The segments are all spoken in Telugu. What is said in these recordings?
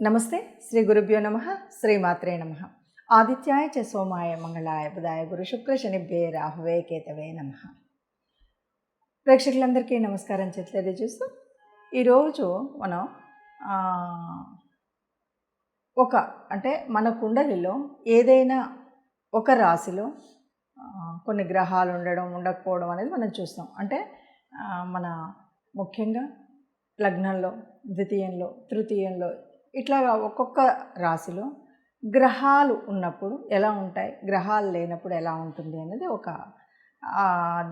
నమస్తే శ్రీ గురుభ్యో నమ శ్రీమాత్రే నమ. ఆదిత్యాయ చ సోమాయ మంగళాయ బుధాయ గురు శుక్ర శనిభ్యే రాహువే కేతవే నమ. ప్రేక్షకులందరికీ నమస్కారం చెప్పలేదు చూస్తూ ఈరోజు మనం ఒక అంటే మన కుండలిలో ఏదైనా ఒక రాశిలో కొన్ని గ్రహాలు ఉండడం ఉండకపోవడం అనేది మనం చూస్తాం. అంటే మన ముఖ్యంగా లగ్నంలో ద్వితీయంలో తృతీయంలో ఇట్లాగా ఒక్కొక్క రాశిలో గ్రహాలు ఉన్నప్పుడు ఎలా ఉంటాయి? గ్రహాలు లేనప్పుడు ఎలా ఉంటుంది అనేది ఒక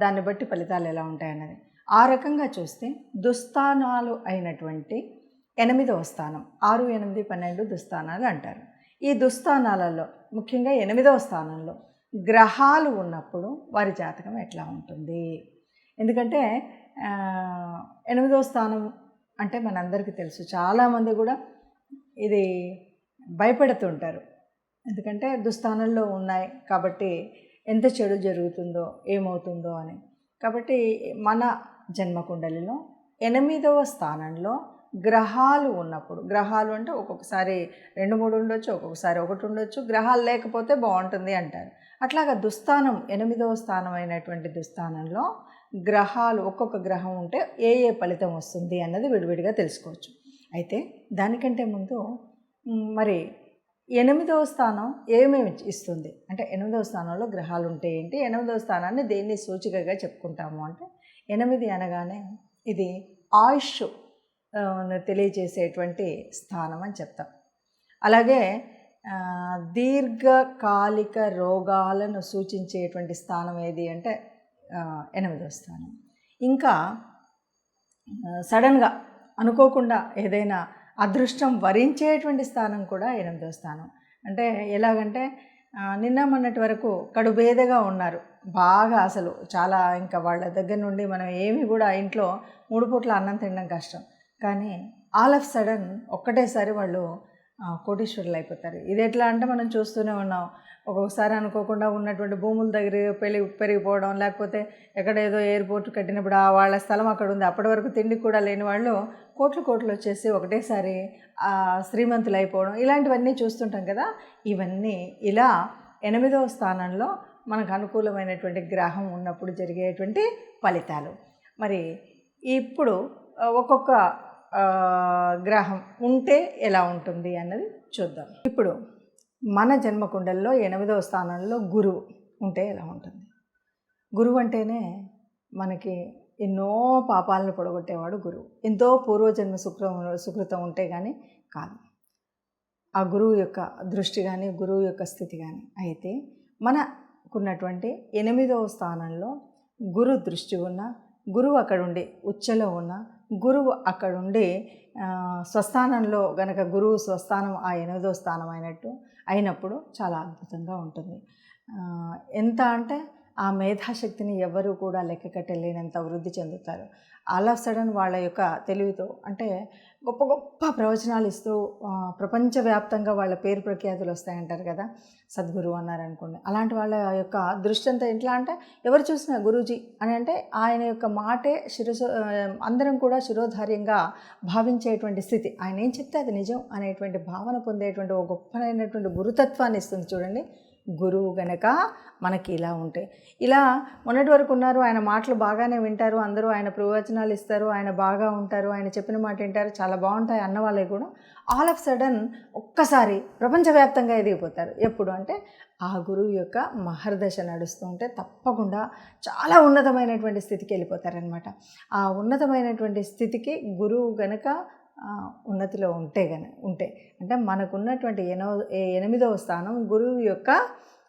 దాన్ని బట్టి ఫలితాలు ఎలా ఉంటాయి అన్నది. ఆ రకంగా చూస్తే దుస్థానాలు అయినటువంటి ఎనిమిదవ స్థానం ఆరు ఎనిమిది పన్నెండు దుస్థానాలు అంటారు. ఈ దుస్థానాలలో ముఖ్యంగా ఎనిమిదవ స్థానంలో గ్రహాలు ఉన్నప్పుడు వారి జాతకం ఎట్లా ఉంటుంది? ఎందుకంటే ఎనిమిదవ స్థానం అంటే మనందరికీ తెలుసు. చాలామంది కూడా ఇది భయపడుతుంటారు. ఎందుకంటే దుస్థానంలో ఉన్నాయి కాబట్టి ఎంత చెడు జరుగుతుందో ఏమవుతుందో అని. కాబట్టి మన జన్మకుండలిలో ఎనిమిదవ స్థానంలో గ్రహాలు ఉన్నప్పుడు గ్రహాలు అంటే ఒక్కొక్కసారి రెండు మూడు ఉండొచ్చు ఒక్కొక్కసారి ఒకటి ఉండొచ్చు గ్రహాలు లేకపోతే బాగుంటుంది అంటారు. అట్లాగా దుస్థానం ఎనిమిదవ స్థానం అయినటువంటి దుస్థానంలో గ్రహాలు ఒక్కొక్క గ్రహం ఉంటే ఏ ఏ ఫలితం వస్తుంది అన్నది విడివిడిగా తెలుసుకోవచ్చు. అయితే దానికంటే ముందు మరి ఎనిమిదవ స్థానం ఏమేమి ఇస్తుంది? అంటే ఎనిమిదవ స్థానంలో గ్రహాలు ఉంటే ఏంటి? ఎనిమిదవ స్థానాన్ని దేన్ని సూచికగా చెప్పుకుంటాము? అంటే ఎనిమిది అనగానే ఇది ఆయుష్ తెలియజేసేటువంటి స్థానం అని చెప్తాం. అలాగే దీర్ఘకాలిక రోగాలను సూచించేటువంటి స్థానం ఏది అంటే ఎనిమిదవ స్థానం. ఇంకా సడన్గా అనుకోకుండా ఏదైనా అదృష్టం వరించేటువంటి స్థానం కూడా ఎనిమిదో స్థానం. అంటే ఎలాగంటే నిన్న మొన్నటి వరకు కడుబేదగా ఉన్నారు. బాగా అసలు చాలా ఇంకా వాళ్ళ దగ్గర నుండి మనం ఏమి కూడా ఇంట్లో మూడు పూట్ల అన్నం తినడం కష్టం. కానీ ఆల్ ఆఫ్ సడన్ ఒక్కటేసారి వాళ్ళు కోటీశ్వరులు అయిపోతారు ఇది ఎట్లా అంటే మనం చూస్తూనే ఉన్నాం. ఒక్కొక్కసారి అనుకోకుండా ఉన్నటువంటి భూముల దగ్గర పెరిగి పెరిగిపోవడం లేకపోతే ఎక్కడ ఏదో ఎయిర్పోర్ట్ కట్టినప్పుడు ఆ వాళ్ళ స్థలం అక్కడ ఉంది అప్పటి వరకు తిండి కూడా లేని వాళ్ళు కోట్లు కోట్లు వచ్చేసి ఒకటేసారి శ్రీమంతులు అయిపోవడం ఇలాంటివన్నీ చూస్తుంటాం కదా. ఇవన్నీ ఇలా ఎనిమిదవ స్థానంలో మనకు అనుకూలమైనటువంటి గ్రహం ఉన్నప్పుడు జరిగేటువంటి ఫలితాలు. మరి ఇప్పుడు ఒక్కొక్క గ్రహం ఉంటే ఎలా ఉంటుంది అన్నది చూద్దాం. ఇప్పుడు మన జన్మకుండల్లో ఎనిమిదవ స్థానంలో గురువు ఉంటే ఎలా ఉంటుంది? గురువు అంటేనే మనకి ఎన్నో పాపాలను పొడగొట్టేవాడు గురువు. ఎంతో పూర్వజన్మ సుకృతం సుకృతం ఉంటే కానీ కాదు. ఆ గురువు యొక్క దృష్టి కానీ గురువు యొక్క స్థితి కానీ అయితే మనకున్నటువంటి ఎనిమిదవ స్థానంలో గురు దృష్టి ఉన్న గురువు అక్కడుండి ఉచ్చలో ఉన్న గురువు అక్కడుండి స్వస్థానంలో గనక గురువు స్వస్థానం ఆ ఎనిమిదో స్థానం అయినట్టు అయినప్పుడు చాలా అద్భుతంగా ఉంటుంది. ఎంత అంటే ఆ మేధాశక్తిని ఎవరు కూడా లెక్క కట్టలేనంత వృద్ధి చెందుతారు. ఆల్ ఆఫ్ సడన్ వాళ్ళ యొక్క తెలివితో అంటే గొప్ప గొప్ప ప్రవచనాలు ఇస్తూ ప్రపంచవ్యాప్తంగా వాళ్ళ పేరు ప్రఖ్యాతులు వస్తాయంటారు కదా సద్గురు అన్నారు అనుకోండి. అలాంటి వాళ్ళ యొక్క దృష్టంతో ఎట్లా అంటే ఎవరు చూసినా గురూజీ అని అంటే ఆయన యొక్క మాటే శిరసు అందరం కూడా శిరోధార్యంగా భావించేటువంటి స్థితి. ఆయన ఏం చెప్తే అది నిజం అనేటువంటి భావన పొందేటువంటి ఒక గొప్పనైనటువంటి గురుతత్వాన్ని ఇస్తుంది చూడండి. గురువు గనక మనకి ఇలా ఉంటాయి ఇలా మొన్నటి వరకు ఉన్నారు ఆయన మాటలు బాగానే వింటారు అందరూ ఆయన ప్రవచనాలు ఇస్తారు ఆయన బాగా ఉంటారు ఆయన చెప్పిన మాట వింటారు చాలా బాగుంటాయి అన్న వాళ్ళే కూడా. ఆల్ ఆఫ్ సడన్ ఒక్కసారి ప్రపంచవ్యాప్తంగా ఎదిగిపోతారు. ఎప్పుడు అంటే ఆ గురువు యొక్క మహర్దశ నడుస్తూ ఉంటే తప్పకుండా చాలా ఉన్నతమైనటువంటి స్థితికి వెళ్ళిపోతారనమాట ఆ ఉన్నతమైనటువంటి స్థితికి గురువు గనక ఉన్నతిలో ఉంటే కానీ ఉంటే. అంటే మనకున్నటువంటి ఎనో ఎనిమిదవ స్థానం గురువు యొక్క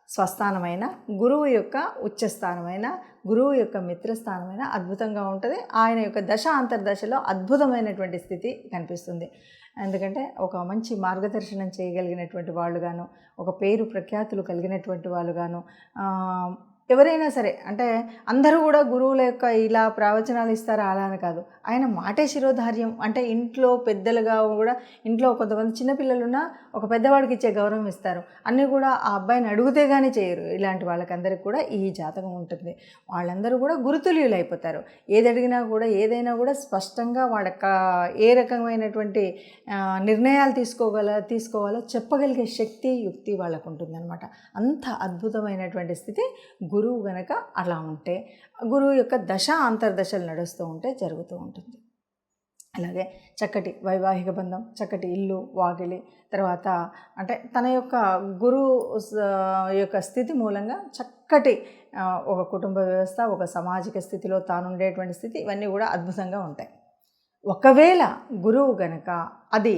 స్వస్థానమైన గురువు యొక్క ఉచ్చస్థానమైన గురువు యొక్క మిత్రస్థానమైన అద్భుతంగా ఉంటుంది. ఆయన యొక్క దశ అంతర్దశలో అద్భుతమైనటువంటి స్థితి కనిపిస్తుంది. ఎందుకంటే ఒక మంచి మార్గదర్శనం చేయగలిగినటువంటి వాళ్ళుగాను ఒక పేరు ప్రఖ్యాతులు కలిగినటువంటి వాళ్ళుగాను గాను ఎవరైనా సరే అంటే అందరూ కూడా గురువుల యొక్క ఇలా ప్రవచనాలు ఇస్తారా అలా అని కాదు. ఆయన మాటే శిరోధార్యం. అంటే ఇంట్లో పెద్దలుగా కూడా ఇంట్లో కొంతమంది చిన్నపిల్లలున్నా ఒక పెద్దవాడికి ఇచ్చే గౌరవం ఇస్తారు. అన్నీ కూడా ఆ అబ్బాయిని అడిగితే కానీ చేయరు. ఇలాంటి వాళ్ళకందరికీ కూడా ఈ జాతకం ఉంటుంది. వాళ్ళందరూ కూడా గురుతుల్యులు అయిపోతారు ఏది అడిగినా కూడా ఏదైనా కూడా స్పష్టంగా వాళ్ళ ఏ రకమైనటువంటి నిర్ణయాలు తీసుకోగల తీసుకోవాలో చెప్పగలిగే శక్తి యుక్తి వాళ్ళకు ఉంటుందన్నమాట అంత అద్భుతమైనటువంటి స్థితి గురు గురువు గనక అలా ఉంటే గురువు యొక్క దశ అంతర్దశలు నడుస్తూ ఉంటే జరుగుతూ ఉంటుంది. అలాగే చక్కటి వైవాహిక బంధం చక్కటి ఇల్లు వాకిలి తర్వాత అంటే తన యొక్క గురువు యొక్క స్థితి మూలంగా చక్కటి ఒక కుటుంబ వ్యవస్థ ఒక సామాజిక స్థితిలో తాను ఉండేటువంటి స్థితి ఇవన్నీ కూడా అద్భుతంగా ఉంటాయి. ఒకవేళ గురువు గనక అది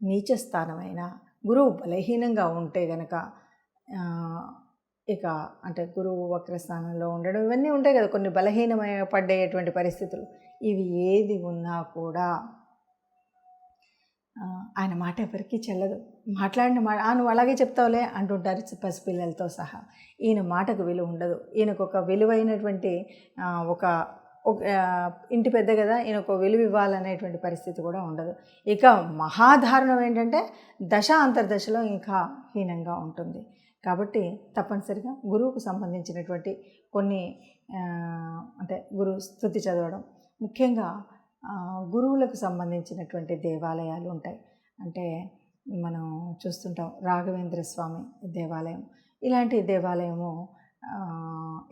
నీచ స్థానమైన గురువు బలహీనంగా ఉంటే గనక ఇక అంటే గురువు వక్రస్థానంలో ఉండడం ఇవన్నీ ఉంటాయి కదా కొన్ని బలహీనమైన పడ్డేటువంటి పరిస్థితులు. ఇవి ఏది ఉన్నా కూడా ఆయన మాట ఎవరికీ చెల్లదు. మాట్లాడిన మాట నువ్వు అలాగే చెప్తావులే అంటుంటారు పసిపిల్లలతో సహా. ఈయన మాటకు విలువ ఉండదు. ఈయనకు ఒక విలువైనటువంటి ఒక ఒక, ఇంటి పెద్ద కదా ఈయన ఒక విలువ ఇవ్వాలనేటువంటి పరిస్థితి కూడా ఉండదు. ఇక మహాదారుణం ఏంటంటే దశ అంతర్దశలో ఇంకా హీనంగా ఉంటుంది. కాబట్టి తప్పనిసరిగా గురువుకు సంబంధించినటువంటి కొన్ని అంటే గురువు స్థుతి చదవడం. ముఖ్యంగా గురువులకు సంబంధించినటువంటి దేవాలయాలు ఉంటాయి. అంటే మనం చూస్తుంటాం రాఘవేంద్ర స్వామి దేవాలయం. ఇలాంటి దేవాలయము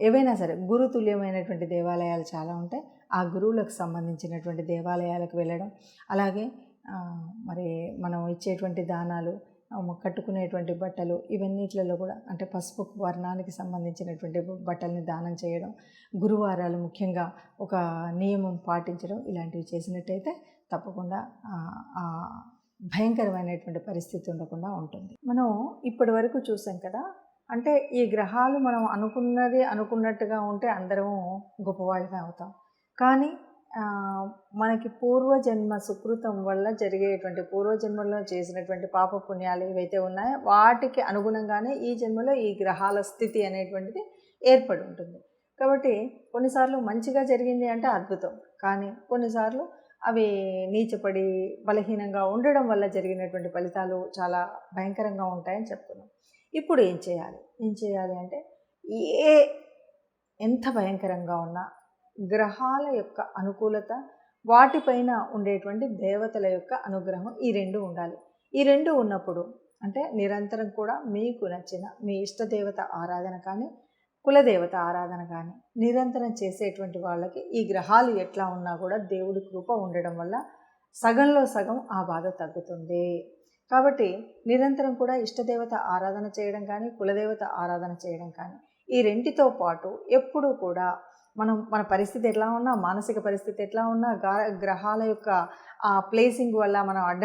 ఏవైనా సరే గురుతుల్యమైనటువంటి దేవాలయాలు చాలా ఉంటాయి. ఆ గురువులకు సంబంధించినటువంటి దేవాలయాలకు వెళ్ళడం. అలాగే మరి మనం ఇచ్చేటువంటి దానాలు కట్టుకునేటువంటి బట్టలు ఇవన్నిట్లలో కూడా అంటే పసుపు వర్ణానికి సంబంధించినటువంటి బట్టల్ని దానం చేయడం గురువారాలు ముఖ్యంగా ఒక నియమం పాటించడం ఇలాంటివి చేసినట్టయితే తప్పకుండా భయంకరమైనటువంటి పరిస్థితి ఉండకుండా ఉంటుంది. మనం ఇప్పటి వరకు చూసాం కదా అంటే ఈ గ్రహాలు మనం అనుకున్నది అనుకున్నట్టుగా ఉంటే అందరం గొప్పవాళ్ళమే అవుతాం. కానీ మనకి పూర్వజన్మ సుకృతం వల్ల జరిగేటువంటి పూర్వజన్మలో చేసినటువంటి పాప పుణ్యాలు ఏవైతే ఉన్నాయో వాటికి అనుగుణంగానే ఈ జన్మలో ఈ గ్రహాల స్థితి అనేటువంటిది ఏర్పడి ఉంటుంది. కాబట్టి కొన్నిసార్లు మంచిగా జరిగింది అంటే అద్భుతం. కానీ కొన్నిసార్లు అవి నీచపడి బలహీనంగా ఉండడం వల్ల జరిగినటువంటి ఫలితాలు చాలా భయంకరంగా ఉంటాయని చెప్తున్నాం. ఇప్పుడు ఏం చేయాలి? ఏం చేయాలి అంటే ఏ ఎంత భయంకరంగా ఉన్నా గ్రహాల యొక్క అనుకూలత వాటిపైన ఉండేటువంటి దేవతల యొక్క అనుగ్రహం ఈ రెండు ఉండాలి. ఈ రెండు ఉన్నప్పుడు అంటే నిరంతరం కూడా మీకు నచ్చిన మీ ఇష్టదేవత ఆరాధన కానీ కులదేవత ఆరాధన కానీ నిరంతరం చేసేటువంటి వాళ్ళకి ఈ గ్రహాలు ఎట్లా ఉన్నా కూడా దేవుడి కృప ఉండడం వల్ల సగంలో సగం ఆ బాధ తగ్గుతుంది. కాబట్టి నిరంతరం కూడా ఇష్టదేవత ఆరాధన చేయడం కానీ కులదేవత ఆరాధన చేయడం కానీ ఈ రెంటితో పాటు ఎప్పుడూ కూడా మనం మన పరిస్థితి ఎట్లా ఉన్నా మానసిక పరిస్థితి ఎట్లా ఉన్నా గ్రహాల యొక్క ఆ ప్లేసింగ్ వల్ల మనం అడ్డ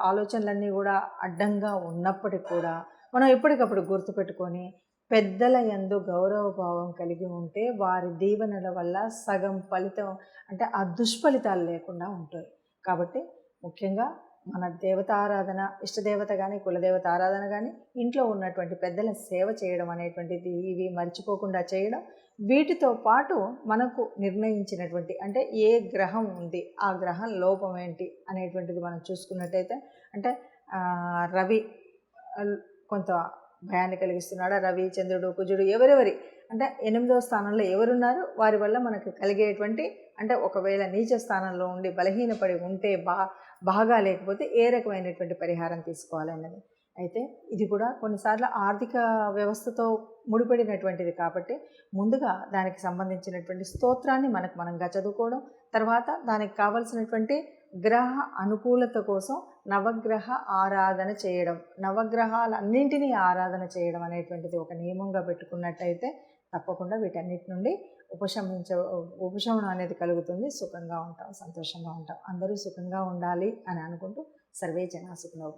ఆలోచనలన్నీ కూడా అడ్డంగా ఉన్నప్పటికి కూడా మనం ఎప్పటికప్పుడు గుర్తుపెట్టుకొని పెద్దల ఎందు గౌరవ భావం కలిగి ఉంటే వారి దీవెనల వల్ల సగం ఫలితం అంటే ఆ దుష్ఫలితాలు లేకుండా ఉంటాయి. కాబట్టి ముఖ్యంగా మన దేవత ఆరాధన ఇష్టదేవత కానీ కులదేవత ఆరాధన కానీ ఇంట్లో ఉన్నటువంటి పెద్దల సేవ చేయడం అనేటువంటిది ఇవి మర్చిపోకుండా చేయడం వీటితో పాటు మనకు నిర్ణయించినటువంటి అంటే ఏ గ్రహం ఉంది ఆ గ్రహం లోపం ఏంటి అనేటువంటిది మనం చూసుకున్నట్టయితే అంటే రవి కొంత భయాన్ని కలిగిస్తున్నాడా? రవి చంద్రుడు కుజుడు ఎవరెవరి అంటే ఎనిమిదవ స్థానంలో ఎవరున్నారు? వారి వల్ల మనకు కలిగేటువంటి అంటే ఒకవేళ నీచ స్థానంలో ఉండి బలహీనపడి ఉంటే బా బాగా లేకపోతే ఏ రకమైనటువంటి పరిహారం తీసుకోవాలన్నది. అయితే ఇది కూడా కొన్నిసార్లు ఆర్థిక వ్యవస్థతో ముడిపడినటువంటిది కాబట్టి ముందుగా దానికి సంబంధించినటువంటి స్తోత్రాన్ని మనకు మనంగా చదువుకోవడం తర్వాత దానికి కావలసినటువంటి గ్రహ అనుకూలత కోసం నవగ్రహ ఆరాధన చేయడం. నవగ్రహాలన్నింటినీ ఆరాధన చేయడం అనేటువంటిది ఒక నియమంగా పెట్టుకున్నట్టయితే తప్పకుండా వీటన్నిటి నుండి ఉపశమించ ఉపశమనం అనేది కలుగుతుంది. సుఖంగా ఉంటాం సంతోషంగా ఉంటాం. అందరూ సుఖంగా ఉండాలి అని అనుకుంటూ సర్వే జనా సుఖంలో